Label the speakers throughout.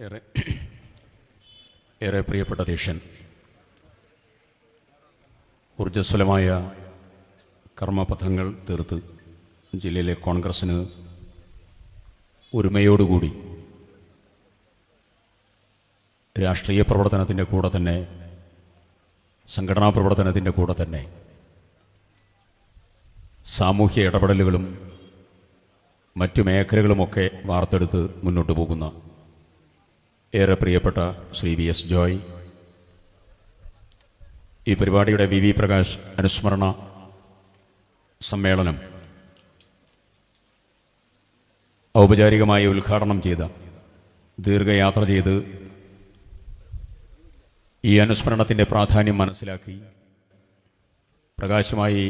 Speaker 1: ഏറെ ഏറെ പ്രിയപ്പെട്ട അധ്യക്ഷൻ ഊർജസ്വലമായ കർമ്മപഥങ്ങൾ തീർത്ത് ജില്ലയിലെ കോൺഗ്രസ്സിന് ഒരുമയോടുകൂടി രാഷ്ട്രീയ പ്രവർത്തനത്തിന്റെ കൂടെ തന്നെ സംഘടനാ പ്രവർത്തനത്തിന്റെ കൂടെ തന്നെ സാമൂഹ്യ ഇടപെടലുകളും മറ്റു മേഖലകളുമൊക്കെ വാർത്തെടുത്ത് മുന്നോട്ട് പോകുന്ന ഏറെ പ്രിയപ്പെട്ട ശ്രീ വി എസ് ജോയ്. ഈ പരിപാടിയുടെ വി വി പ്രകാശ് അനുസ്മരണ സമ്മേളനം ഔപചാരികമായി ഉദ്ഘാടനം ചെയ്ത ദീർഘയാത്ര ചെയ്ത് ഈ അനുസ്മരണത്തിന്റെ പ്രാധാന്യം മനസ്സിലാക്കി പ്രകാശമായി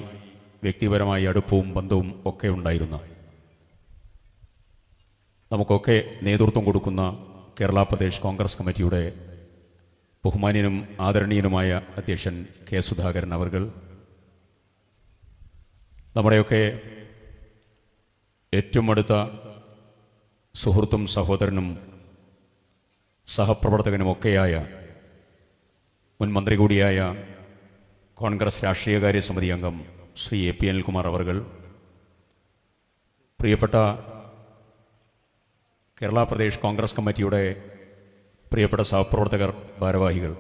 Speaker 1: വ്യക്തിപരമായി അടുപ്പവും ബന്ധവും ഒക്കെ ഉണ്ടായിരുന്ന നമുക്കൊക്കെ നേതൃത്വം കൊടുക്കുന്ന കേരള പ്രദേശ് കോൺഗ്രസ് കമ്മിറ്റിയുടെ ബഹുമാന്യനും ആദരണീയനുമായ അധ്യക്ഷൻ കെ സുധാകരൻ അവർ നമ്മുടെയൊക്കെ ഏറ്റവും അടുത്ത സുഹൃത്തും സഹോദരനും സഹപ്രവർത്തകനുമൊക്കെയായ മുൻ മന്ത്രി കൂടിയായ കോൺഗ്രസ് രാഷ്ട്രീയകാര്യ സമിതി അംഗം ശ്രീ എ പി അനിൽകുമാർ അവർ പ്രിയപ്പെട്ട കേരള പ്രദേശ് കോൺഗ്രസ് കമ്മിറ്റിയുടെ പ്രിയപ്പെട്ട സഹപ്രവർത്തകർ ഭാരവാഹികൾ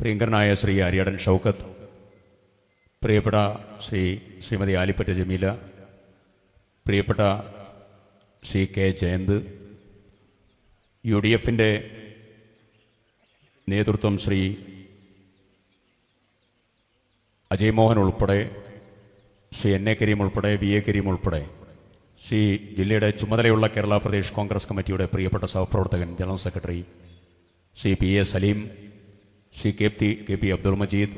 Speaker 1: പ്രിയങ്കരനായ ശ്രീ അരിയടൻ ഷൗക്കത്ത് പ്രിയപ്പെട്ട ശ്രീ ശ്രീമതി ആലിപ്പറ്റ ജമീല പ്രിയപ്പെട്ട Shri K Jayanth U D എഫിന്റെ നേതൃത്വം ശ്രീ അജയ് മോഹൻ ഉൾപ്പെടെ ശ്രീ എൻ എ കരീം ഉൾപ്പെടെ വി എ കരീം ഉൾപ്പെടെ ശ്രീ ജില്ലയുടെ ചുമതലയുള്ള കേരള പ്രദേശ് കോൺഗ്രസ് കമ്മിറ്റിയുടെ പ്രിയപ്പെട്ട സഹപ്രവർത്തകൻ general secretary Shri P A Salim Shri K P K P Abdul Majeed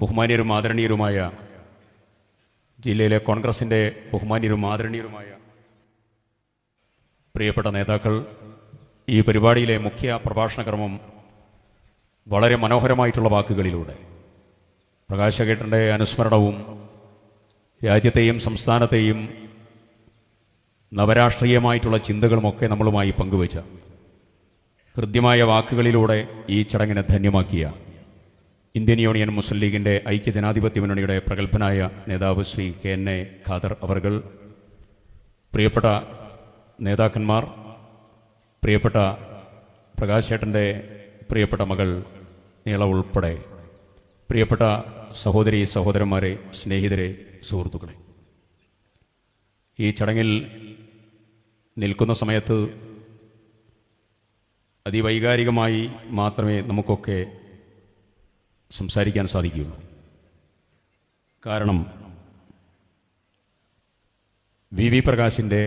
Speaker 1: ബഹുമാന്യരും ആദരണീയരുമായ ജില്ലയിലെ കോൺഗ്രസിന്റെ ബഹുമാന്യരും ആദരണീയരുമായ പ്രിയപ്പെട്ട നേതാക്കൾ ഈ പരിപാടിയിലെ മുഖ്യ പ്രഭാഷണക്രമം വളരെ മനോഹരമായിട്ടുള്ള വാക്കുകളിലൂടെ. പ്രകാശകേട്ടന്റെ അനുസ്മരണവും രാജ്യത്തെയും സംസ്ഥാനത്തെയും നവരാഷ്ട്രീയമായിട്ടുള്ള ചിന്തകളുമൊക്കെ നമ്മളുമായി പങ്കുവച്ച ഹൃദ്യമായ വാക്കുകളിലൂടെ ഈ ചടങ്ങിനെ ധന്യമാക്കിയ ഇന്ത്യൻ യൂണിയൻ മുസ്ലിം ലീഗിന്റെ ഐക്യജനാധിപത്യ മുന്നണിയുടെ പ്രഗത്ഭനായ നേതാവ് Shri K N A Khader അവർകൾ പ്രിയപ്പെട്ട നേതാക്കന്മാർ പ്രിയപ്പെട്ട പ്രകാശേട്ടന്റെ പ്രിയപ്പെട്ട മകൾ നീള ഉൾപ്പെടെ പ്രിയപ്പെട്ട സഹോദരി സഹോദരന്മാരെ സ്നേഹിതരെ സുഹൃത്തുക്കളെ. ഈ ചടങ്ങിൽ നിൽക്കുന്ന സമയത്ത് അതിവൈകാരികമായി മാത്രമേ നമുക്കൊക്കെ സംസാരിക്കാൻ സാധിക്കുകയുള്ളൂ. കാരണം വി വി പ്രകാശിന്റെ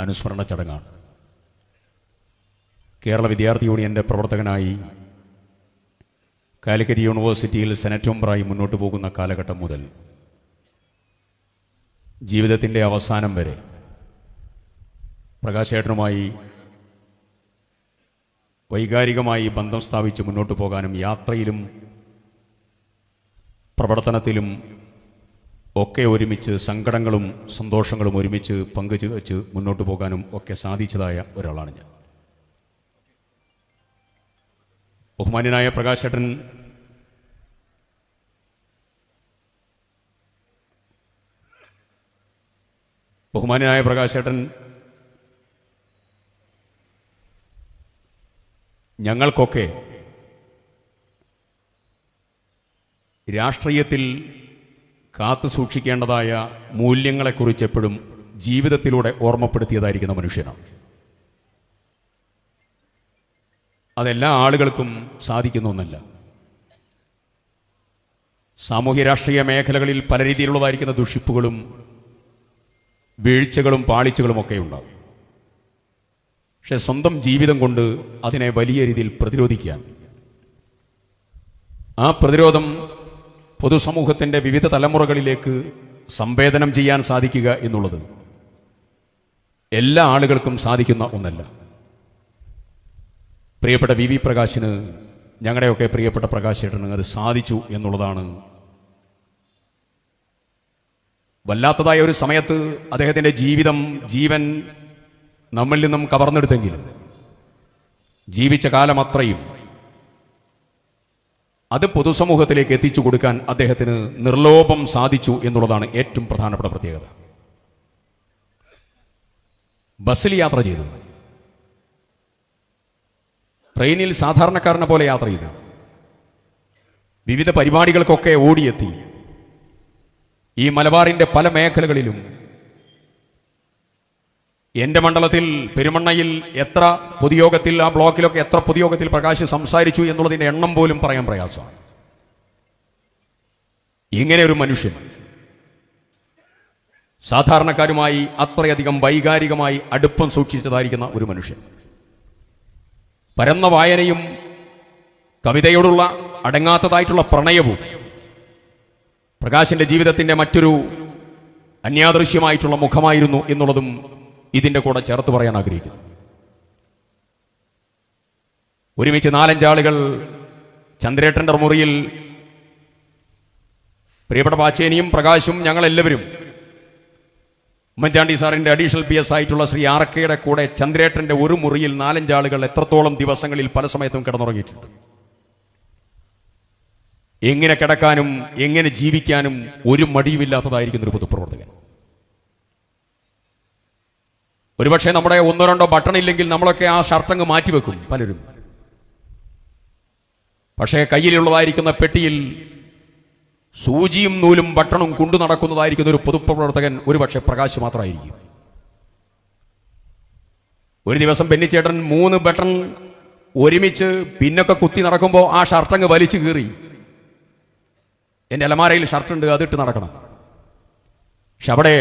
Speaker 1: അനുസ്മരണ ചടങ്ങാണ്. കേരള വിദ്യാർത്ഥി യൂണിയന്റെ പ്രവർത്തകനായി കാലിക്കറ്റ് യൂണിവേഴ്സിറ്റിയിൽ സെനറ്റ് മെമ്പറായി മുന്നോട്ട് പോകുന്ന കാലഘട്ടം മുതൽ ജീവിതത്തിന്റെ അവസാനം വരെ പ്രകാശേട്ടനുമായി വൈകാരികമായി ബന്ധം സ്ഥാപിച്ച് മുന്നോട്ട് പോകാനും യാത്രയിലും പ്രവർത്തനത്തിലും ഒക്കെ ഒരുമിച്ച് സങ്കടങ്ങളും സന്തോഷങ്ങളും ഒരുമിച്ച് പങ്കുവച്ച് വെച്ച് മുന്നോട്ട് പോകാനും ഒക്കെ സാധിച്ചതായ ഒരാളാണ് ഞാൻ. ബഹുമാന്യനായ പ്രകാശേട്ടൻ ബഹുമാന്യനായ പ്രകാശേട്ടൻ ഞങ്ങൾക്കൊക്കെ രാഷ്ട്രീയത്തിൽ കാത്തു സൂക്ഷിക്കേണ്ടതായ മൂല്യങ്ങളെക്കുറിച്ച് എപ്പോഴും ജീവിതത്തിലൂടെ ഓർമ്മപ്പെടുത്തിയതായിരിക്കുന്ന മനുഷ്യനാണ് അതെല്ലാ ആളുകൾക്കും സാധിക്കുന്ന ഒന്നല്ല. സാമൂഹ്യ രാഷ്ട്രീയ മേഖലകളിൽ പല രീതിയിലുള്ളതായിരിക്കുന്ന ദുഷിപ്പുകളും വീഴ്ചകളും പാളിച്ചകളും ഒക്കെ ഉണ്ടാവും. പക്ഷെ സ്വന്തം ജീവിതം കൊണ്ട് അതിനെ വലിയ രീതിയിൽ പ്രതിരോധിക്കാൻ ആ പ്രതിരോധം പൊതുസമൂഹത്തിന്റെ വിവിധ തലമുറകളിലേക്ക് സംവേദനം ചെയ്യാൻ സാധിക്കുക എന്നുള്ളത് എല്ലാ ആളുകൾക്കും സാധിക്കുന്ന ഒന്നല്ല. പ്രിയപ്പെട്ട വി വി പ്രകാശിന് ഞങ്ങളുടെയൊക്കെ പ്രിയപ്പെട്ട പ്രകാശേട്ടന് അത് സാധിച്ചു എന്നുള്ളതാണ്. വല്ലാത്തതായ ഒരു സമയത്ത് അദ്ദേഹത്തിന്റെ ജീവിതം ജീവൻ നമ്മിൽ നിന്നും കവർന്നെടുത്തെങ്കിലും ജീവിച്ച കാലം അത്രയും അത് പൊതുസമൂഹത്തിലേക്ക് എത്തിച്ചു കൊടുക്കാൻ അദ്ദേഹത്തിന് നിർലോഭം സാധിച്ചു എന്നുള്ളതാണ് ഏറ്റവും പ്രധാനപ്പെട്ട പ്രത്യേകത. ബസ്സിൽ യാത്ര ചെയ്തു. ട്രെയിനിൽ സാധാരണക്കാരനെ പോലെ യാത്ര ചെയ്തു. വിവിധ പരിപാടികൾക്കൊക്കെ ഓടിയെത്തി. ഈ മലബാറിന്റെ പല മേഖലകളിലും എന്റെ മണ്ഡലത്തിൽ പെരുമണ്ണയിൽ എത്ര പൊതുയോഗത്തിൽ ആ ബ്ലോക്കിലൊക്കെ എത്ര പൊതുയോഗത്തിൽ പ്രകാശ് സംസാരിച്ചു എന്നുള്ളതിന്റെ എണ്ണം പോലും പറയാൻ പ്രയാസമാണ്. ഇങ്ങനെ ഒരു മനുഷ്യൻ സാധാരണക്കാരുമായി അത്രയധികം വൈകാരികമായി അടുപ്പം സൂക്ഷിച്ചതായിരിക്കുന്ന ഒരു മനുഷ്യൻ. പരന്ന വായനയും കവിതയോടുള്ള അടങ്ങാത്തതായിട്ടുള്ള പ്രണയവും പ്രകാശിന്റെ ജീവിതത്തിന്റെ മറ്റൊരു അന്യാദൃശ്യമായിട്ടുള്ള മുഖമായിരുന്നു എന്നുള്ളതും ഇതിന്റെ കൂടെ ചേർത്ത് പറയാൻ ആഗ്രഹിക്കുന്നു. ഒരുമിച്ച് നാലഞ്ചാളുകൾ ചന്ദ്രേട്ടന്റെ മുറിയിൽ പ്രിയപ്പെട്ട പാച്ചേനിയും പ്രകാശും ഞങ്ങളെല്ലാവരും ഉമ്മൻചാണ്ടി സാറിന്റെ അഡീഷണൽ പി എസ് ആയിട്ടുള്ള ശ്രീ ആർക്കയുടെ കൂടെ ചന്ദ്രേട്ടന്റെ ഒരു മുറിയിൽ നാലഞ്ചാളുകൾ എത്രത്തോളം ദിവസങ്ങളിൽ പല സമയത്തും കിടന്നുറങ്ങിയിട്ടുണ്ട്. എങ്ങനെ കിടക്കാനും എങ്ങനെ ജീവിക്കാനും ഒരു മടിയുമില്ലാത്തതായിരിക്കുന്ന ഒരു പൊതുപ്രവർത്തകൻ. ഒരുപക്ഷെ നമ്മുടെ ഒന്നോ രണ്ടോ ബട്ടൺ ഇല്ലെങ്കിൽ നമ്മളൊക്കെ ആ ഷർട്ടങ്ങ് മാറ്റിവെക്കും പലരും. പക്ഷേ കയ്യിലുള്ളതായിരിക്കുന്ന പെട്ടിയിൽ സൂചിയും നൂലും ബട്ടണും കൊണ്ടു നടക്കുന്നതായിരിക്കുന്ന ഒരു പൊതുപ്രവർത്തകൻ ഒരുപക്ഷെ പ്രകാശ് മാത്രമായിരിക്കും. ഒരു ദിവസം ബെന്നിച്ചേട്ടൻ മൂന്ന് ബട്ടൺ ഒരുമിച്ച് പിന്നൊക്കെ കുത്തി നടക്കുമ്പോൾ ആ ഷർട്ടങ്ങ് വലിച്ചു കീറി. എന്റെ അലമാരയിൽ ഷർട്ടുണ്ട് അതിട്ട് നടക്കണം. പക്ഷെ അവിടെ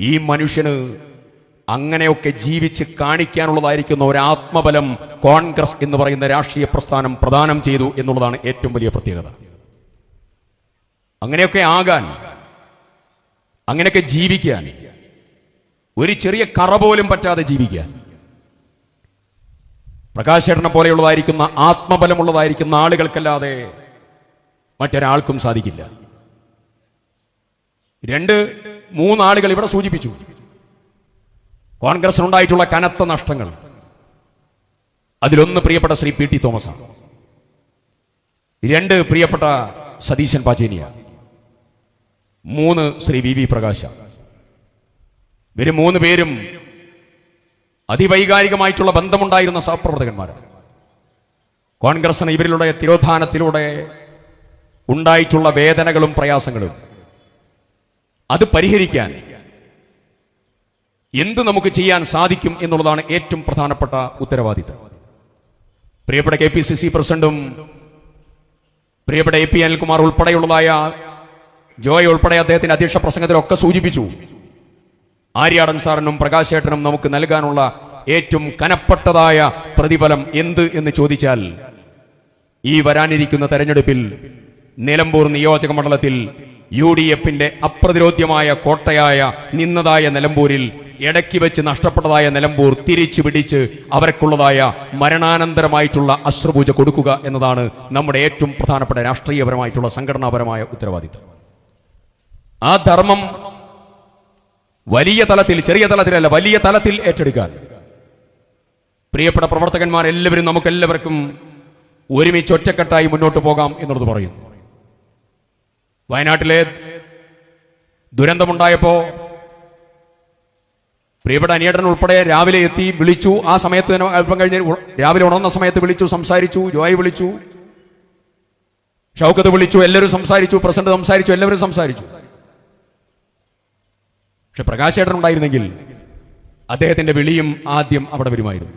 Speaker 1: ഈ മനുഷ്യന് അങ്ങനെയൊക്കെ ജീവിച്ച് കാണിക്കാനുള്ളതായിരിക്കുന്ന ഒരു ആത്മബലം കോൺഗ്രസ് എന്ന് പറയുന്ന രാഷ്ട്രീയ പ്രസ്ഥാനം പ്രദാനം ചെയ്തു എന്നുള്ളതാണ് ഏറ്റവും വലിയ പ്രത്യേകത. അങ്ങനെയൊക്കെ ആകാൻ അങ്ങനെയൊക്കെ ജീവിക്കാൻ ഒരു ചെറിയ കറ പോലും പറ്റാതെ ജീവിക്കാൻ പ്രകാശേട്ടനെ പോലെയുള്ളതായിരിക്കുന്ന ആത്മബലമുള്ളതായിരിക്കുന്ന ആളുകൾക്കല്ലാതെ മറ്റൊരാൾക്കും സാധിക്കില്ല. രണ്ട് മൂന്നാളുകൾ ഇവിടെ സൂചിപ്പിച്ചു. കോൺഗ്രസിനുണ്ടായിട്ടുള്ള കനത്ത നഷ്ടങ്ങൾ. അതിലൊന്ന് പ്രിയപ്പെട്ട ശ്രീ പി ടി തോമസാണ്. രണ്ട് പ്രിയപ്പെട്ട സതീശൻ പാചേനിയ. മൂന്ന് ശ്രീ വി വി പ്രകാശ. ഇവർ മൂന്ന് പേരും അതിവൈകാരികമായിട്ടുള്ള ബന്ധമുണ്ടായിരുന്ന സഹപ്രവർത്തകന്മാരാണ് കോൺഗ്രസിന് ഇവരിലൂടെ തിരോധാനത്തിലൂടെ ഉണ്ടായിട്ടുള്ള വേദനകളും പ്രയാസങ്ങളും. അത് പരിഹരിക്കാൻ എന്ത് നമുക്ക് ചെയ്യാൻ സാധിക്കും എന്നുള്ളതാണ് ഏറ്റവും പ്രധാനപ്പെട്ട ഉത്തരവാദിത്തം. പ്രിയപ്പെട്ട കെ പി സി സി പ്രസിഡന്റും പ്രിയപ്പെട്ട എ പി അനിൽകുമാർ ഉൾപ്പെടെയുള്ളതായ ജോയ് ഉൾപ്പെടെ അദ്ദേഹത്തിന്റെ അധ്യക്ഷ പ്രസംഗത്തിലൊക്കെ സൂചിപ്പിച്ചു. ആര്യാടൻ സാറിനും പ്രകാശേട്ടനും നമുക്ക് നൽകാനുള്ള ഏറ്റവും കനപ്പെട്ടതായ പ്രതിഫലം എന്ത് എന്ന് ചോദിച്ചാൽ ഈ വരാനിരിക്കുന്ന തെരഞ്ഞെടുപ്പിൽ നിലമ്പൂർ നിയോജക മണ്ഡലത്തിൽ യു ഡി എഫിന്റെ അപ്രതിരോധ്യമായ കോട്ടയായ നിന്നതായ നിലമ്പൂരിൽ ഇടയ്ക്ക് വെച്ച് നഷ്ടപ്പെട്ടതായ നിലമ്പൂർ തിരിച്ചു പിടിച്ച് അവർക്കുള്ളതായ മരണാനന്തരമായിട്ടുള്ള അശ്രുപൂജ കൊടുക്കുക എന്നതാണ് നമ്മുടെ ഏറ്റവും പ്രധാനപ്പെട്ട രാഷ്ട്രീയപരമായിട്ടുള്ള സംഘടനാപരമായ ഉത്തരവാദിത്തം. ആ ധർമ്മം വലിയ തലത്തിൽ ചെറിയ തലത്തിലല്ല വലിയ തലത്തിൽ ഏറ്റെടുക്കാൻ. പ്രിയപ്പെട്ട പ്രവർത്തകന്മാരെല്ലാവരും നമുക്കെല്ലാവർക്കും ഒരുമിച്ച് ഒറ്റക്കെട്ടായി മുന്നോട്ട് പോകാം എന്നുള്ളത് പറയുന്നു. വയനാട്ടിലെ ദുരന്തമുണ്ടായപ്പോ പ്രിയപ്പെട്ട അനിയേട്ടൻ ഉൾപ്പെടെ രാവിലെ എത്തി വിളിച്ചു. ആ സമയത്ത് തന്നെ അല്പം കഴിഞ്ഞ് രാവിലെ ഉണർന്ന സമയത്ത് വിളിച്ചു സംസാരിച്ചു ജോയ് വിളിച്ചു. ഷൗക്കത്ത് വിളിച്ചു എല്ലാവരും സംസാരിച്ചു പ്രസിഡന്റ് സംസാരിച്ചു എല്ലാവരും സംസാരിച്ചു. പക്ഷെ പ്രകാശേട്ടൻ ഉണ്ടായിരുന്നെങ്കിൽ അദ്ദേഹത്തിന്റെ വിളിയും ആദ്യം അവിടെ വരുമായിരുന്നു.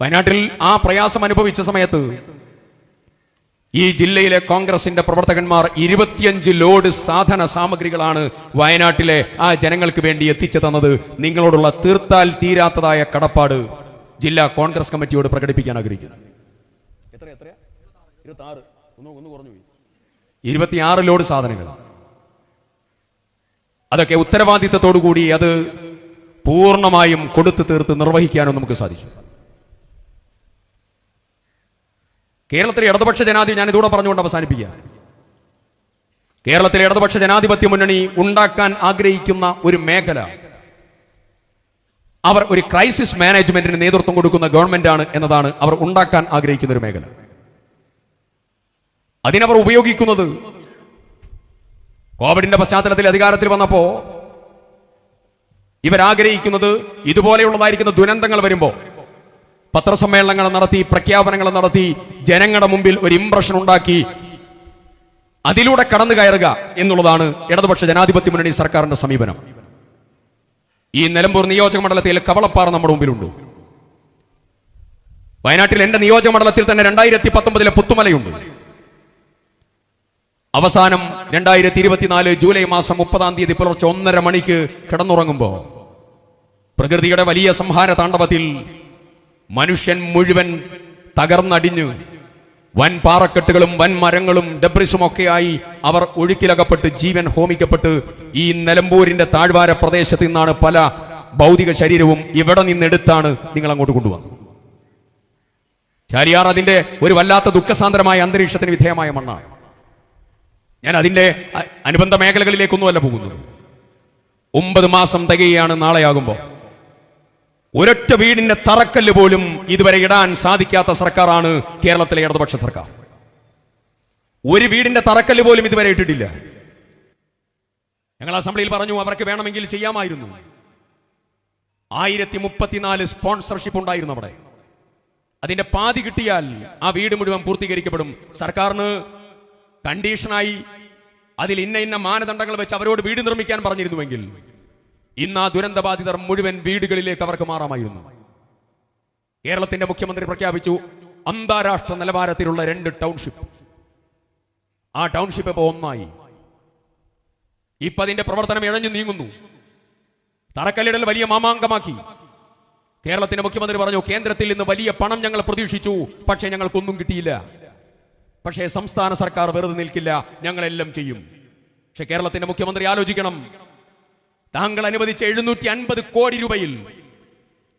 Speaker 1: വയനാട്ടിൽ ആ പ്രയാസം അനുഭവിച്ച സമയത്ത് ഈ ജില്ലയിലെ കോൺഗ്രസിന്റെ പ്രവർത്തകന്മാർ ഇരുപത്തിയഞ്ച് ലോഡ് സാധന സാമഗ്രികളാണ് വയനാട്ടിലെ ആ ജനങ്ങൾക്ക് വേണ്ടി എത്തിച്ചു തന്നത്. നിങ്ങളോടുള്ള തീർത്താൽ തീരാത്തതായ കടപ്പാട് ജില്ലാ കോൺഗ്രസ് കമ്മിറ്റിയോട് പ്രകടിപ്പിക്കാൻ ആഗ്രഹിക്കുന്നു. ഇരുപത്തിയാറ് ലോഡ് സാധനങ്ങൾ. അതൊക്കെ ഉത്തരവാദിത്തത്തോടു കൂടി അത് പൂർണമായും കൊടുത്തു തീർത്ത് നിർവഹിക്കാനും നമുക്ക് സാധിച്ചു. കേരളത്തിലെ ഇടതുപക്ഷ ജനാധിപത്യം ഞാൻ ഇതൂടെ പറഞ്ഞുകൊണ്ട് അവസാനിപ്പിക്കുക. കേരളത്തിലെ ഇടതുപക്ഷ ജനാധിപത്യ മുന്നണി ഉണ്ടാക്കാൻ ആഗ്രഹിക്കുന്ന ഒരു മേഖല അവർ ഒരു ക്രൈസിസ് മാനേജ്മെന്റിന് നേതൃത്വം കൊടുക്കുന്ന ഗവൺമെന്റ് ആണ് എന്നതാണ് അവർ ഉണ്ടാക്കാൻ ആഗ്രഹിക്കുന്ന ഒരു മേഖല. അതിനവർ ഉപയോഗിക്കുന്നത് കോവിഡിന്റെ പശ്ചാത്തലത്തിൽ അധികാരത്തിൽ വന്നപ്പോ ഇവരാഗ്രഹിക്കുന്നത് ഇതുപോലെയുള്ളതായിരിക്കുന്ന ദുരന്തങ്ങൾ വരുമ്പോ പത്രസമ്മേളനങ്ങൾ നടത്തി പ്രഖ്യാപനങ്ങൾ നടത്തി ജനങ്ങളുടെ മുമ്പിൽ ഒരു ഇംപ്രഷൻ ഉണ്ടാക്കി. അതിലൂടെ കടന്നു കയറുക എന്നുള്ളതാണ് ഇടതുപക്ഷ ജനാധിപത്യ മുന്നണി സർക്കാരിന്റെ സമീപനം. ഈ നിലമ്പൂർ നിയോജക മണ്ഡലത്തിൽ കവളപ്പാറ നമ്മുടെ മുമ്പിലുണ്ട്. വയനാട്ടിൽ എന്റെ നിയോജക മണ്ഡലത്തിൽ തന്നെ രണ്ടായിരത്തി പത്തൊമ്പതിലെ പുത്തുമലയുണ്ട്. അവസാനം രണ്ടായിരത്തി ഇരുപത്തിനാല് ജൂലൈ മാസം മുപ്പതാം തീയതി പുലർച്ചെ ഒന്നര മണിക്ക് കിടന്നുറങ്ങുമ്പോ പ്രകൃതിയുടെ വലിയ സംഹാര താണ്ഡവത്തിൽ മനുഷ്യൻ മുഴുവൻ തകർന്നടിഞ്ഞു. വൻ പാറക്കെട്ടുകളും വൻ മരങ്ങളും ഡബ്രിസുമൊക്കെയായി അവർ ഒഴുക്കിലകപ്പെട്ട് ജീവൻ ഹോമിക്കപ്പെട്ട് ഈ നിലമ്പൂരിന്റെ താഴ്വാര പ്രദേശത്ത് നിന്നാണ് പല ഭൗതിക ശരീരവും ഇവിടെ നിന്നെടുത്താണ് നിങ്ങൾ അങ്ങോട്ട് കൊണ്ടുവന്നത്. ചാരിയാർ അതിന്റെ ഒരു വല്ലാത്ത ദുഃഖസാന്ദ്രമായ അന്തരീക്ഷത്തിന് വിധേയമായ മണ്ണാണ്. ഞാൻ അതിന്റെ അനുബന്ധ മേഖലകളിലേക്കൊന്നുമല്ല പോകുന്നത്. ഒമ്പത് മാസം തികയാണ് നാളെയാകുമ്പോൾ. ഒരൊറ്റ വീടിന്റെ തറക്കല്ല് പോലും ഇതുവരെ ഇടാൻ സാധിക്കാത്ത സർക്കാരാണ് കേരളത്തിലെ ഇടതുപക്ഷ സർക്കാർ. ഒരു വീടിന്റെ തറക്കല്ല് പോലും ഇതുവരെ ഇട്ടിട്ടില്ല. ഞങ്ങൾ അസംബ്ലിയിൽ പറഞ്ഞു അവർക്ക് വേണമെങ്കിൽ ചെയ്യാമായിരുന്നു. ആയിരത്തി മുപ്പത്തിനാല് സ്പോൺസർഷിപ്പ് ഉണ്ടായിരുന്നു അവിടെ. അതിന്റെ പാതി കിട്ടിയാൽ ആ വീട് മുഴുവൻ പൂർത്തീകരിക്കപ്പെടും. സർക്കാരിന് കണ്ടീഷനായി അതിൽ ഇന്ന ഇന്ന മാനദണ്ഡങ്ങൾ വെച്ച് അവരോട് വീട് നിർമ്മിക്കാൻ പറഞ്ഞിരുന്നുവെങ്കിൽ ഇന്ന് ആ ദുരന്തബാധിതർ മുഴുവൻ വീടുകളിലേക്ക് അവർക്ക് മാറാമായിരുന്നു. കേരളത്തിന്റെ മുഖ്യമന്ത്രി പ്രഖ്യാപിച്ചു അന്താരാഷ്ട്ര നിലവാരത്തിലുള്ള രണ്ട് ടൗൺഷിപ്പ്. ആ ടൗൺഷിപ്പ് ഇപ്പോൾ ഒന്നായി. ഇപ്പൊ അതിന്റെ പ്രവർത്തനം ഇഴഞ്ഞു നീങ്ങുന്നു. തറക്കല്ലിടൽ വലിയ മാമാങ്കമാക്കി. കേരളത്തിന്റെ മുഖ്യമന്ത്രി പറഞ്ഞു കേന്ദ്രത്തിൽ നിന്ന് വലിയ പണം ഞങ്ങൾ പ്രതീക്ഷിച്ചു പക്ഷേ ഞങ്ങൾക്കൊന്നും കിട്ടിയില്ല. പക്ഷേ സംസ്ഥാന സർക്കാർ വെറുതെ നിൽക്കില്ല ഞങ്ങളെല്ലാം ചെയ്യും. പക്ഷെ കേരളത്തിന്റെ മുഖ്യമന്ത്രി ആലോചിക്കണം താങ്കൾ അനുവദിച്ച എഴുന്നൂറ്റി അൻപത് കോടി രൂപയിൽ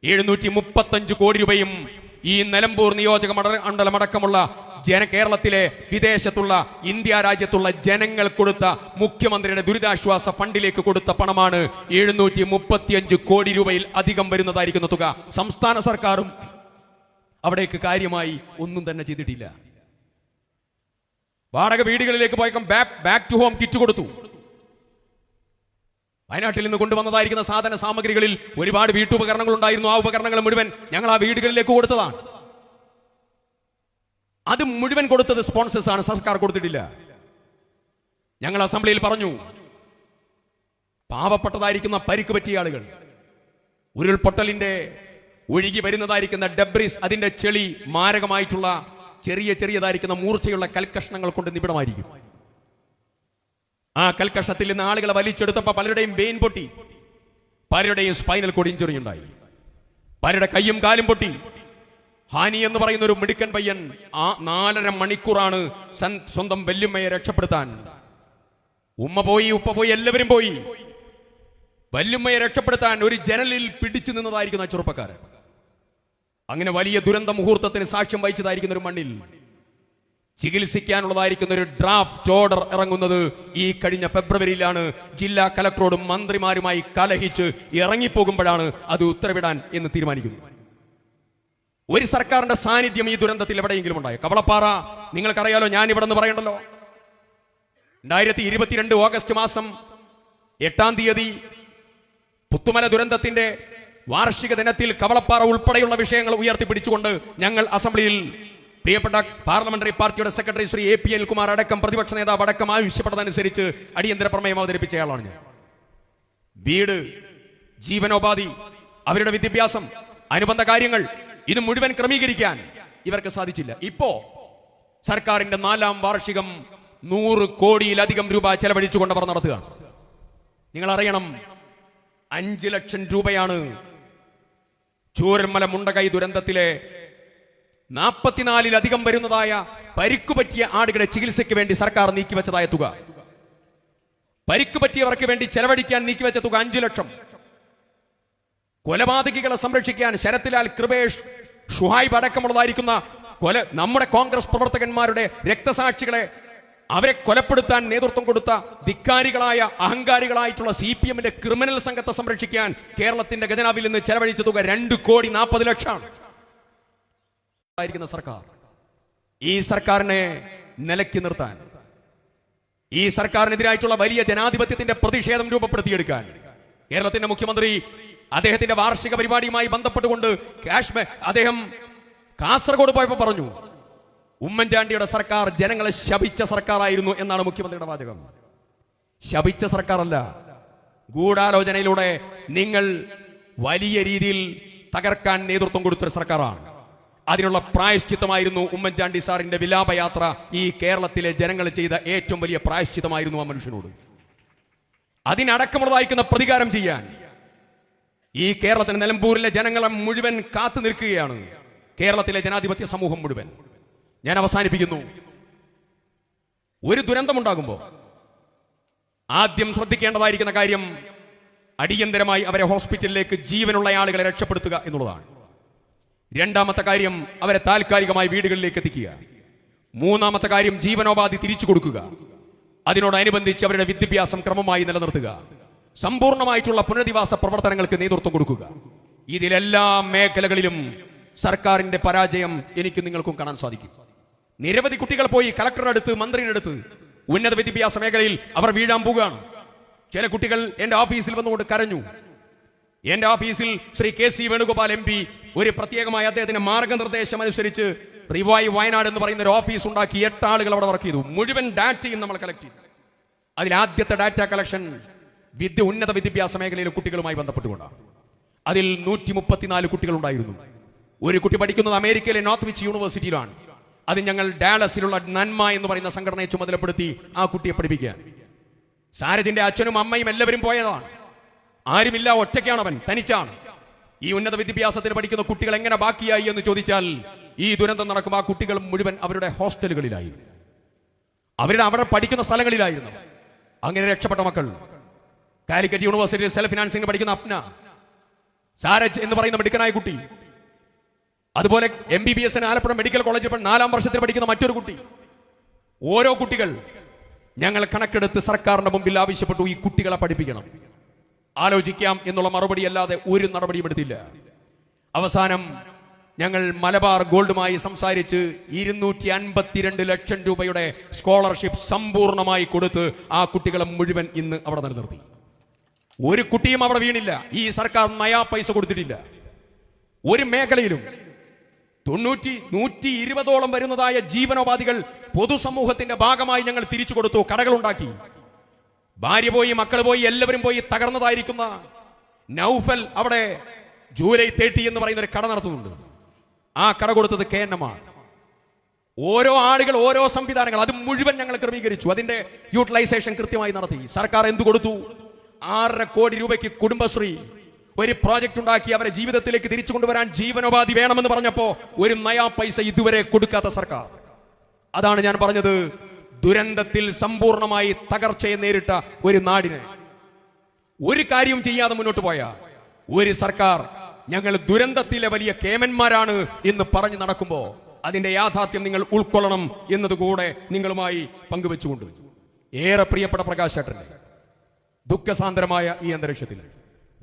Speaker 1: എഴുന്നൂറ്റി മുപ്പത്തഞ്ച് കോടി രൂപയും ഈ നിലമ്പൂർ നിയോജക മണ്ഡല- മണ്ഡലമടക്കമുള്ള ജന കേരളത്തിലെ വിദേശത്തുള്ള ഇന്ത്യ രാജ്യത്തുള്ള ജനങ്ങൾ കൊടുത്ത മുഖ്യമന്ത്രിയുടെ ദുരിതാശ്വാസ ഫണ്ടിലേക്ക് കൊടുത്ത പണമാണ് എഴുന്നൂറ്റി മുപ്പത്തിയഞ്ച് കോടി രൂപയിൽ അധികം വരുന്നതായിരിക്കുന്ന തുക. സംസ്ഥാന സർക്കാരും അവിടേക്ക് കാര്യമായി ഒന്നും തന്നെ ചെയ്തിട്ടില്ല. വാടക വീടുകളിലേക്ക് പോയക്കം back back to home kit കൊടുത്തു. വയനാട്ടിൽ നിന്ന് കൊണ്ടുവന്നതായിരിക്കുന്ന സാധന സാമഗ്രികളിൽ ഒരുപാട് വീട്ടുപകരണങ്ങൾ ഉണ്ടായിരുന്നു. ആ ഉപകരണങ്ങൾ മുഴുവൻ ഞങ്ങൾ ആ വീടുകളിലേക്ക് കൊടുത്തതാണ്. അത് മുഴുവൻ കൊടുത്തത് സ്പോൺസേഴ്സ് ആണ്. സർക്കാർ കൊടുത്തിട്ടില്ല. ഞങ്ങൾ അസംബ്ലിയിൽ പറഞ്ഞു പാവപ്പെട്ടതായിരിക്കുന്ന പരിക്ക് പറ്റിയ ആളുകൾ ഉരുൾപൊട്ടലിന്റെ ഒഴുകി വരുന്നതായിരിക്കുന്ന ഡെബ്രിസ് അതിന്റെ ചെളി മാരകമായിട്ടുള്ള ചെറിയ ചെറിയതായിരിക്കുന്ന മൂർച്ചയുള്ള കൽക്കഷ്ണങ്ങൾ കൊണ്ട് നിബിഡമായിരിക്കും. ആ കൽക്കഷത്തിൽ നിന്ന് ആളുകളെ വലിച്ചെടുത്തപ്പോൾ പലരുടെയും വെയിൻ പൊട്ടി. പലരുടെയും സ്പൈനൽ കോഡ് ഇഞ്ചുറി ഉണ്ടായി. പലരുടെ കയ്യും കാലും പൊട്ടി. ഹാനി എന്ന് പറയുന്ന ഒരു മിടുക്കൻ പയ്യൻ ആ നാലര മണിക്കൂറാണ് സ്വന്തം വല്യമ്മയെ രക്ഷപ്പെടുത്താൻ. ഉമ്മ പോയി ഉപ്പ പോയി എല്ലാവരും പോയി. വല്യമ്മയെ രക്ഷപ്പെടുത്താൻ ഒരു ജനലിൽ പിടിച്ചു നിന്നതായിരിക്കുന്ന ചെറുപ്പക്കാരൻ. അങ്ങനെ വലിയ ദുരന്ത മുഹൂർത്തത്തിന് സാക്ഷ്യം വഹിച്ചതായിരിക്കുന്ന ഒരു മണ്ണിൽ ചികിത്സിക്കാനുള്ളതായിരിക്കുന്ന ഒരു ഡ്രാഫ്റ്റ് ഓർഡർ ഇറങ്ങുന്നത് ഈ കഴിഞ്ഞ ഫെബ്രുവരിയിലാണ്. ജില്ലാ കലക്ടറോടും മന്ത്രിമാരുമായി കലഹിച്ച് ഇറങ്ങിപ്പോകുമ്പോഴാണ് അത് ഉത്തരവിടാൻ എന്ന് തീരുമാനിക്കുന്നത് ഒരു സർക്കാരിന്റെ സാന്നിധ്യം ഈ ദുരന്തത്തിൽ എവിടെയെങ്കിലും ഉണ്ടായി? കവളപ്പാറ നിങ്ങൾക്കറിയാലോ ഞാൻ ഇവിടെ നിന്ന് പറയണ്ടല്ലോ. രണ്ടായിരത്തി ഇരുപത്തിരണ്ട് ഓഗസ്റ്റ് മാസം എട്ടാം തീയതി പുത്തുമല ദുരന്തത്തിന്റെ വാർഷിക ദിനത്തിൽ കവളപ്പാറ ഉൾപ്പെടെയുള്ള വിഷയങ്ങൾ ഉയർത്തിപ്പിടിച്ചുകൊണ്ട് ഞങ്ങൾ അസംബ്ലിയിൽ പ്രിയപ്പെട്ട parliamentary party secretary Shri A P Anilkumar അടക്കം പ്രതിപക്ഷ നേതാവ് അടക്കം ആവശ്യപ്പെട്ടതനുസരിച്ച് അടിയന്തര പ്രമേയം അവതരിപ്പിച്ചയാളാണ് ഞാൻ. വീട് ജീവനോപാധി അവരുടെ വിദ്യാഭ്യാസം അനുബന്ധ കാര്യങ്ങൾ ഇത് മുഴുവൻ ക്രമീകരിക്കാൻ ഇവർക്ക് സാധിച്ചില്ല. ഇപ്പോ സർക്കാരിന്റെ നാലാം വാർഷികം നൂറ് കോടിയിലധികം രൂപ ചെലവഴിച്ചുകൊണ്ട് അവർ നടത്തുകയാണ്. നിങ്ങൾ അറിയണം അഞ്ച് ലക്ഷം രൂപയാണ് ചൂരന്മല മുണ്ടകൈ ദുരന്തത്തിലെ നാൽപ്പത്തിനാലിലധികം വരുന്നതായ പരിക്കു പറ്റിയ ആടുകളുടെ ചികിത്സയ്ക്ക് വേണ്ടി സർക്കാർ നീക്കിവെച്ചതായ തുക. പരിക്കു പറ്റിയവർക്ക് വേണ്ടി ചെലവഴിക്കാൻ നീക്കിവെച്ച തുക അഞ്ചു ലക്ഷം. കൊലപാതകികളെ സംരക്ഷിക്കാൻ ശരത്ലാൽ കൃപേഷ് ഷുഹായിബ് അടക്കമുള്ളതായിരിക്കുന്ന കൊല നമ്മുടെ കോൺഗ്രസ് പ്രവർത്തകന്മാരുടെ രക്തസാക്ഷികളെ അവരെ കൊലപ്പെടുത്താൻ നേതൃത്വം കൊടുത്ത ധിക്കാരികളായ അഹങ്കാരികളായിട്ടുള്ള സി പി എമ്മിന്റെ ക്രിമിനൽ സംഘത്തെ സംരക്ഷിക്കാൻ കേരളത്തിന്റെ ഖജനാവിൽ നിന്ന് ചെലവഴിച്ച തുക രണ്ട് കോടി നാൽപ്പത് ലക്ഷമാണ്. ആയിരിക്കുന്ന സർക്കാർ. ഈ സർക്കാരിനെ നിലയ്ക്ക് നിർത്താൻ ഈ സർക്കാരിനെതിരായിട്ടുള്ള വലിയ ജനാധിപത്യത്തിന്റെ പ്രതിഷേധം രൂപപ്പെടുത്തിയെടുക്കാൻ കേരളത്തിന്റെ മുഖ്യമന്ത്രി അദ്ദേഹത്തിന്റെ വാർഷിക പരിപാടിയുമായി ബന്ധപ്പെട്ടുകൊണ്ട് കാശ്മീർ അദ്ദേഹം കാസർഗോഡ് പോയപ്പോൾ പറഞ്ഞു ഉമ്മൻചാണ്ടിയുടെ സർക്കാർ ജനങ്ങളെ ശപിച്ച സർക്കാരായിരുന്നു എന്നാണ് മുഖ്യമന്ത്രിയുടെ വാചകം. ശപിച്ച സർക്കാരല്ല. ഗൂഢാലോചനയിലൂടെ നിങ്ങൾ വലിയ രീതിയിൽ തകർക്കാൻ നേതൃത്വം കൊടുത്തൊരു സർക്കാരാണ്. അതിനുള്ള പ്രായശ്ചിത്തമായിരുന്നു ഉമ്മൻചാണ്ടി സാറിന്റെ വിലാപയാത്ര ഈ കേരളത്തിലെ ജനങ്ങൾ ചെയ്ത ഏറ്റവും വലിയ പ്രായശ്ചിത്തമായിരുന്നു ആ മനുഷ്യനോട്. അതിനടക്കമുള്ളതായിരിക്കുന്ന പ്രതികാരം ചെയ്യാൻ ഈ കേരളത്തിന് നിലമ്പൂരിലെ ജനങ്ങളെ മുഴുവൻ കാത്തു നിൽക്കുകയാണ് കേരളത്തിലെ ജനാധിപത്യ സമൂഹം മുഴുവൻ. ഞാൻ അവസാനിപ്പിക്കുന്നു. ഒരു ദുരന്തമുണ്ടാകുമ്പോൾ ആദ്യം ശ്രദ്ധിക്കേണ്ടതായിരിക്കുന്ന കാര്യം അടിയന്തരമായി അവരെ ഹോസ്പിറ്റലിലേക്ക് ജീവനുള്ള ആളുകളെ രക്ഷപ്പെടുത്തുക എന്നുള്ളതാണ്. രണ്ടാമത്തെ കാര്യം അവരെ താൽക്കാലികമായി വീടുകളിലേക്ക് എത്തിക്കുക. മൂന്നാമത്തെ കാര്യം ജീവനോപാധി തിരിച്ചു കൊടുക്കുക. അതിനോടനുബന്ധിച്ച് അവരുടെ വിദ്യാഭ്യാസം ക്രമമായി നിലനിർത്തുക. സമ്പൂർണമായിട്ടുള്ള പുനരധിവാസ പ്രവർത്തനങ്ങൾക്ക് നേതൃത്വം കൊടുക്കുക. ഇതിലെല്ലാ മേഖലകളിലും സർക്കാരിന്റെ പരാജയം എനിക്ക് നിങ്ങൾക്കും കാണാൻ സാധിക്കും. നിരവധി കുട്ടികൾ പോയി കലക്ടറുടെ അടുത്ത് മന്ത്രിയുടെ അടുത്ത് ഉന്നത വിദ്യാഭ്യാസ മേഖലയിൽ അവർ വീഴാൻ പോവുകയാണ്. ചില കുട്ടികൾ എന്റെ ഓഫീസിൽ വന്നുകൊണ്ട് കരഞ്ഞു. എന്റെ ഓഫീസിൽ Shri K C Venugopal M P ഒരു പ്രത്യേകമായി അദ്ദേഹത്തിന്റെ മാർഗനിർദ്ദേശം അനുസരിച്ച് റിവായ് വയനാട് എന്ന് പറയുന്ന ഒരു ഓഫീസ് ഉണ്ടാക്കി എട്ട് ആളുകൾ അവിടെ വർക്ക് ചെയ്തു. മുഴുവൻ ഡാറ്റയും നമ്മൾ കളക്ട് ചെയ്തു. അതിൽ ആദ്യത്തെ ഡാറ്റ കളക്ഷൻ വിദ്യ ഉന്നത വിദ്യാഭ്യാസ മേഖലയിലെ കുട്ടികളുമായി ബന്ധപ്പെട്ടുകൊണ്ടാണ്. അതിൽ നൂറ്റി മുപ്പത്തിനാല് കുട്ടികളുണ്ടായിരുന്നു. ഒരു കുട്ടി പഠിക്കുന്നത് അമേരിക്കയിലെ നോർത്ത് വിച്ച് യൂണിവേഴ്സിറ്റിയിലാണ്. അത് ഞങ്ങൾ ഡാലസിലുള്ള നന്മ എന്ന് പറയുന്ന സംഘടനയെ ചുമതലപ്പെടുത്തി ആ കുട്ടിയെ പഠിപ്പിക്കുക സാരജിന്റെ അച്ഛനും അമ്മയും എല്ലാവരും പോയതാണ്. ആരുമില്ല ഒറ്റയ്ക്കാണ് അവൻ തനിച്ചാണ്. ഈ ഉന്നത വിദ്യാഭ്യാസത്തിന് പഠിക്കുന്ന കുട്ടികൾ എങ്ങനെ ബാക്കിയായി എന്ന് ചോദിച്ചാൽ ഈ ദുരന്തം നടക്കുമ്പോൾ ആ കുട്ടികൾ മുഴുവൻ അവരുടെ ഹോസ്റ്റലുകളിലായിരുന്നു അവരുടെ അവിടെ പഠിക്കുന്ന സ്ഥലങ്ങളിലായിരുന്നു. അങ്ങനെ രക്ഷപ്പെട്ട മക്കൾ. കാലിക്കറ്റ് യൂണിവേഴ്സിറ്റി സെൽഫ് ഫിനാൻസിംഗ് പഠിക്കുന്ന അപ്ന. സാരജ് എന്ന് പറയുന്ന മെഡിക്കനായ കുട്ടി. അതുപോലെ എം ബി ബി എസിന് ആലപ്പുഴ മെഡിക്കൽ കോളേജിൽ നാലാം വർഷത്തിൽ പഠിക്കുന്ന മറ്റൊരു കുട്ടി. ഓരോ കുട്ടികൾ ഞങ്ങൾ കണക്കെടുത്ത് സർക്കാരിന്റെ മുമ്പിൽ ആവശ്യപ്പെട്ടു ഈ കുട്ടികളെ പഠിപ്പിക്കണം. ആലോചിക്കാം എന്നുള്ള മറുപടി അല്ലാതെ ഒരു നടപടിയും എടുത്തില്ല. അവസാനം ഞങ്ങൾ മലബാർ ഗോൾഡുമായി സംസാരിച്ച് ഇരുന്നൂറ്റി അൻപത്തിരണ്ട് ലക്ഷം രൂപയുടെ സ്കോളർഷിപ്പ് സമ്പൂർണമായി കൊടുത്ത് ആ കുട്ടികളെ മുഴുവൻ ഇന്ന് അവിടെ നിലനിർത്തി. ഒരു കുട്ടിയും അവിടെ വീണില്ല. ഈ സർക്കാർ നയാ പൈസ കൊടുത്തിട്ടില്ല. ഒരു മേഖലയിലും തൊണ്ണൂറ്റി നൂറ്റി ഇരുപതോളം വരുന്നതായ ജീവനോപാധികൾ പൊതുസമൂഹത്തിന്റെ ഭാഗമായി ഞങ്ങൾ തിരിച്ചു കൊടുത്തു കടകളുണ്ടാക്കി. ഭാര്യ പോയി മക്കൾ പോയി എല്ലാവരും പോയി തകർന്നതായിരിക്കുന്ന നൗഫൽ അവിടെ ജൂലൈ തേർട്ടി എന്ന് പറയുന്ന ഒരു കട നടത്തുന്നുണ്ട്. ആ കട കൊടുത്തത് കെ ആണ്. ഓരോ ആളുകൾ ഓരോ സംവിധാനങ്ങൾ അത് മുഴുവൻ ഞങ്ങൾ ക്രമീകരിച്ചു. അതിന്റെ യൂട്ടിലൈസേഷൻ കൃത്യമായി നടത്തി. സർക്കാർ എന്തു കൊടുത്തു? ആറര കോടി രൂപയ്ക്ക് കുടുംബശ്രീ. ഒരു പ്രോജക്റ്റ് ഉണ്ടാക്കി അവരെ ജീവിതത്തിലേക്ക് തിരിച്ചു കൊണ്ടുവരാൻ ജീവനോപാധി വേണമെന്ന് പറഞ്ഞപ്പോ ഒരു നയാ പൈസ ഇതുവരെ കൊടുക്കാത്ത സർക്കാർ. അതാണ് ഞാൻ പറഞ്ഞത്. ദുരന്തത്തിൽ സമ്പൂർണമായി തകർച്ചയെ നേരിട്ട ഒരു നാടിന് ഒരു കാര്യം ചെയ്യാതെ മുന്നോട്ട് പോയ ഒരു സർക്കാർ ഞങ്ങൾ ദുരന്തത്തിലെ വലിയ കേമന്മാരാണ് എന്ന് പറഞ്ഞു നടക്കുമ്പോൾ അതിന്റെ യാഥാർത്ഥ്യം നിങ്ങൾ ഉൾക്കൊള്ളണം എന്നതുകൂടെ നിങ്ങളുമായി പങ്കുവെച്ചുകൊണ്ട്. ഏറെ പ്രിയപ്പെട്ട പ്രകാശ് ചേട്ടന്റെ ദുഃഖസാന്ദ്രമായ ഈ അന്തരീക്ഷത്തിൽ.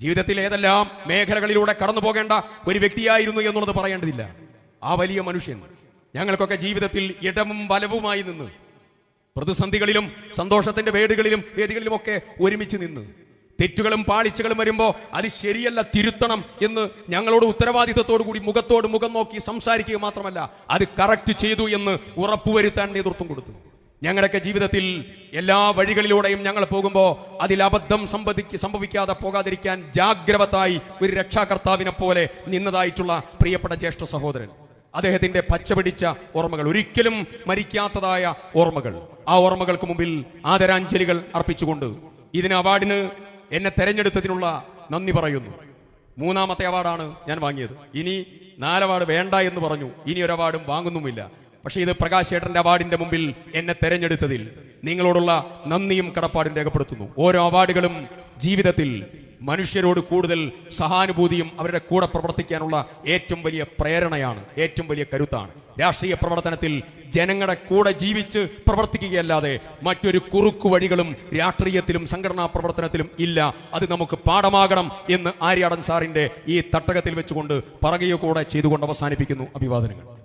Speaker 1: ജീവിതത്തിൽ ഏതെല്ലാം മേഖലകളിലൂടെ കടന്നു പോകേണ്ട ഒരു വ്യക്തിയായിരുന്നു എന്നുള്ളത് പറയേണ്ടതില്ല. ആ വലിയ മനുഷ്യൻ ഞങ്ങൾക്കൊക്കെ ജീവിതത്തിൽ ഇടവും വലവുമായി നിന്ന് പ്രതിസന്ധികളിലും സന്തോഷത്തിന്റെ വേടുകളിലും വേദികളിലും ഒക്കെ ഒരുമിച്ച് നിന്ന് തെറ്റുകളും പാളിച്ചകളും വരുമ്പോൾ അത് ശരിയല്ല തിരുത്തണം എന്ന് ഞങ്ങളോട് ഉത്തരവാദിത്തത്തോടു കൂടി മുഖത്തോട് മുഖം നോക്കി സംസാരിക്കുക മാത്രമല്ല അത് കറക്റ്റ് ചെയ്തു എന്ന് ഉറപ്പുവരുത്താൻ നേതൃത്വം കൊടുത്തു. ഞങ്ങളുടെയൊക്കെ ജീവിതത്തിൽ എല്ലാ വഴികളിലൂടെയും ഞങ്ങൾ പോകുമ്പോൾ അതിൽ അബദ്ധം സംഭവിക്ക സംഭവിക്കാതെ പോകാതിരിക്കാൻ ജാഗ്രവത്തായി ഒരു രക്ഷാകർത്താവിനെ പോലെ നിന്നതായിട്ടുള്ള പ്രിയപ്പെട്ട ജ്യേഷ്ഠ സഹോദരൻ. അദ്ദേഹത്തിന്റെ പച്ചപിടിച്ച ഓർമ്മകൾ ഒരിക്കലും മരിക്കാത്തതായ ഓർമ്മകൾ. ആ ഓർമ്മകൾക്ക് മുമ്പിൽ ആദരാഞ്ജലികൾ അർപ്പിച്ചുകൊണ്ട് ഇതിന് അവാർഡിന് എന്നെ തെരഞ്ഞെടുത്തതിനുള്ള നന്ദി പറയുന്നു. മൂന്നാമത്തെ അവാർഡാണ് ഞാൻ വാങ്ങിയത്. ഇനി നാല് അവാർഡ് വേണ്ട എന്ന് പറഞ്ഞു. ഇനി ഒരു അവാർഡും വാങ്ങുന്നുമില്ല. പക്ഷേ ഇത് പ്രകാശ് ഏട്ടന്റെ അവാർഡിന്റെ മുമ്പിൽ എന്നെ തെരഞ്ഞെടുത്തതിൽ നിങ്ങളോടുള്ള നന്ദിയും കടപ്പാടും രേഖപ്പെടുത്തുന്നു. ഓരോ അവാർഡുകളും ജീവിതത്തിൽ മനുഷ്യരോട് കൂടുതൽ സഹാനുഭൂതിയും അവരുടെ കൂടെ പ്രവർത്തിക്കാനുള്ള ഏറ്റവും വലിയ പ്രേരണയാണ് ഏറ്റവും വലിയ കരുത്താണ്. രാഷ്ട്രീയ പ്രവർത്തനത്തിൽ ജനങ്ങളുടെ കൂടെ ജീവിച്ച് പ്രവർത്തിക്കുകയല്ലാതെ മറ്റൊരു കുറുക്കു വഴികളും രാഷ്ട്രീയത്തിലും സംഘടനാ പ്രവർത്തനത്തിലും ഇല്ല. അത് നമുക്ക് പാഠമാകണം എന്ന് ആര്യാടൻ സാറിന്റെ ഈ തട്ടകത്തിൽ വെച്ചുകൊണ്ട് പറകയോ കൂടെ ചെയ്തുകൊണ്ട് അവസാനിപ്പിക്കുന്നു അഭിവാദനങ്ങൾ.